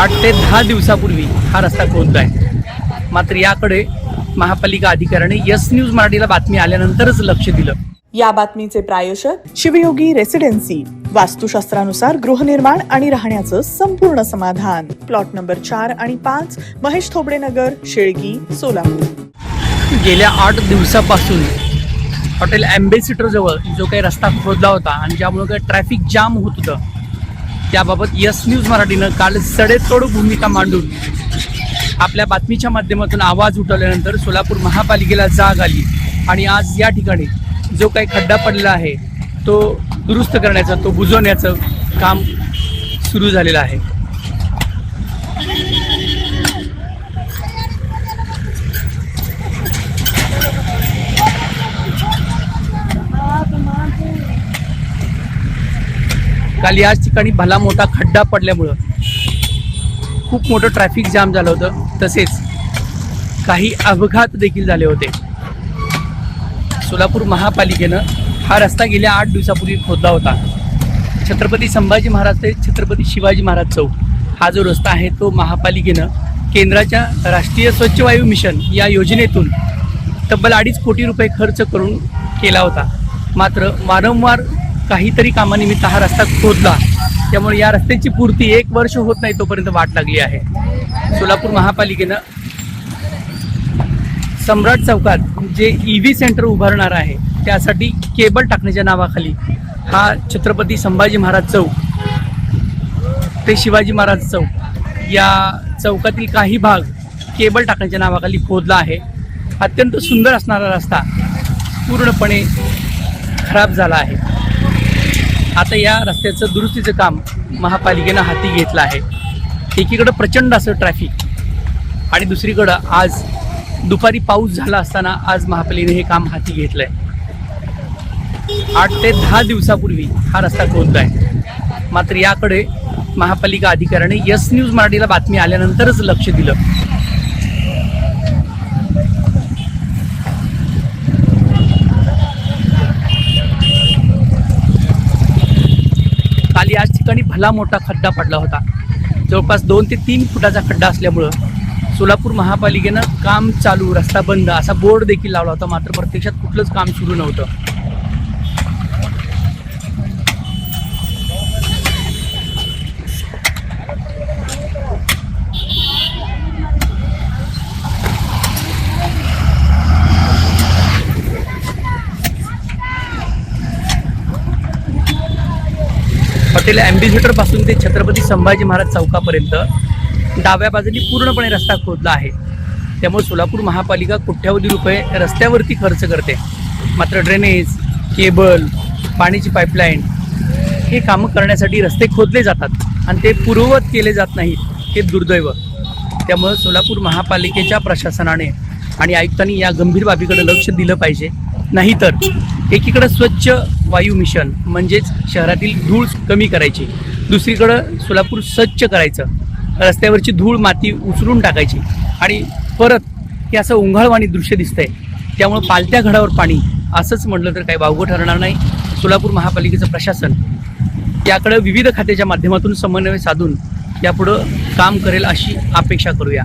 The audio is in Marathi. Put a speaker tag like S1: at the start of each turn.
S1: आठ ते दहा दिवसापूर्वी हा रस्ता खोदलाय मात्र याकडे महापालिका अधिकाऱ्याने यस न्यूज मराठीला बातमी आल्यानंतरच लक्ष दिलं.
S2: या बातमीचे प्रायोजक शिवयोगी रेसिडेन्सी वास्तुशास्त्रानुसार गृहनिर्माण आणि राहण्याचं संपूर्ण समाधान. प्लॉट नंबर चार आणि पाच महेश थोबडे नगर शेळगी सोलापूर.
S1: गेल्या आठ दिवसापासून हॉटेल जवळ जो काही रस्ता खोदला होता आणि ज्यामुळे काही ट्रॅफिक जाम होत होतं त्याबाबत यस न्यूज मराठीनं काल सडेतोड भूमिका मांडून आपल्या बातमीच्या माध्यमातून आवाज उठवल्यानंतर सोलापूर महापालिकेला जाग आली. आणि आज या ठिकाणी जो काही खड्डा पडलेला आहे तो दुरुस्त करण्याचं तो बुजवण्याचं काम सुरू झालेलं आहे. काल याच ठिकाणी भला मोठा खड्डा पडल्यामुळं खूप मोठं ट्रॅफिक जाम झालं होतं. तसेच काही अपघात देखील झाले होते. सोलापूर महापालिकेनं हा रस्ता गेल्या आठ दिवसापूर्वी खोदला होता. छत्रपती संभाजी महाराज ते छत्रपती शिवाजी महाराज चौक हा जो रस्ता आहे तो महापालिकेनं केंद्राच्या राष्ट्रीय स्वच्छ वायू मिशन या योजनेतून तब्बल अडीच कोटी रुपये खर्च करून केला होता. मात्र वारंवार काहीतरी कामानिमित्त हा रस्ता खोदला. त्यामुळे या रस्त्याची पूर्ती एक वर्ष होत नाही तोपर्यंत वाट लागली आहे. सोलापूर महापालिकेनं सम्राट चौकात जे ई व्ही सेंटर उभारणार आहे त्यासाठी केबल टाकण्याच्या नावाखाली हा छत्रपती संभाजी महाराज चौक ते शिवाजी महाराज चौक या चौकातील काही भाग केबल टाकण्याच्या नावाखाली खोदला आहे. अत्यंत सुंदर असणारा रस्ता पूर्णपणे खराब झाला आहे. आता या रस्त्याचं दुरुस्तीचं काम महापालिकेनं हाती घेतलं आहे. एकीकडं प्रचंड असं ट्रॅफिक आणि दुसरीकडं आज दुपारी पाऊस झाला असताना आज महापालिकेने हे काम हाती घेतलं आहे आठ ते दहा दिवसापूर्वी हा रस्ता खोदलाय मात्र याकडे महापालिका अधिकाऱ्याने यस न्यूज मराठीला बातमी आल्यानंतरच लक्ष दिलं. खाली याच ठिकाणी भला मोठा खड्डा पडला होता. जवळपास दोन ते तीन फुटाचा खड्डा असल्यामुळं सोलापूर महापालिकेनं काम चालू रस्ता बंद असा बोर्ड देखील लावला होता. मात्र प्रत्यक्षात कुठलंच काम सुरू नव्हतं. असलेल्या अँबिसिटरपासून ते छत्रपती संभाजी महाराज चौकापर्यंत डाव्या बाजूनी पूर्णपणे रस्ता खोदला आहे. त्यामुळे सोलापूर महापालिका कोट्यावधी रुपये रस्त्यावरती खर्च करते. मात्र ड्रेनेज केबल पाण्याची पाईपलाईन हे कामं करण्यासाठी रस्ते खोदले जातात आणि ते पूर्ववत केले जात नाहीत हे दुर्दैव. त्यामुळं सोलापूर महापालिकेच्या प्रशासनाने आणि आयुक्तांनी या गंभीर बाबीकडे लक्ष दिलं पाहिजे. नाहीतर एकीकडं स्वच्छ वायू मिशन म्हणजेच शहरातील धूळ कमी करायची. दुसरीकडं सोलापूर स्वच्छ करायचं. रस्त्यावरची धूळ माती उचलून टाकायची. आणि परत हे असं उंघाळवाणी दृश्य दिसतंय. त्यामुळं पालत्या घडावर पाणी असंच म्हटलं तर काही वावगं ठरणार नाही. सोलापूर महापालिकेचं प्रशासन याकडं विविध खात्याच्या माध्यमातून समन्वय साधून यापुढं काम करेल अशी अपेक्षा करूया.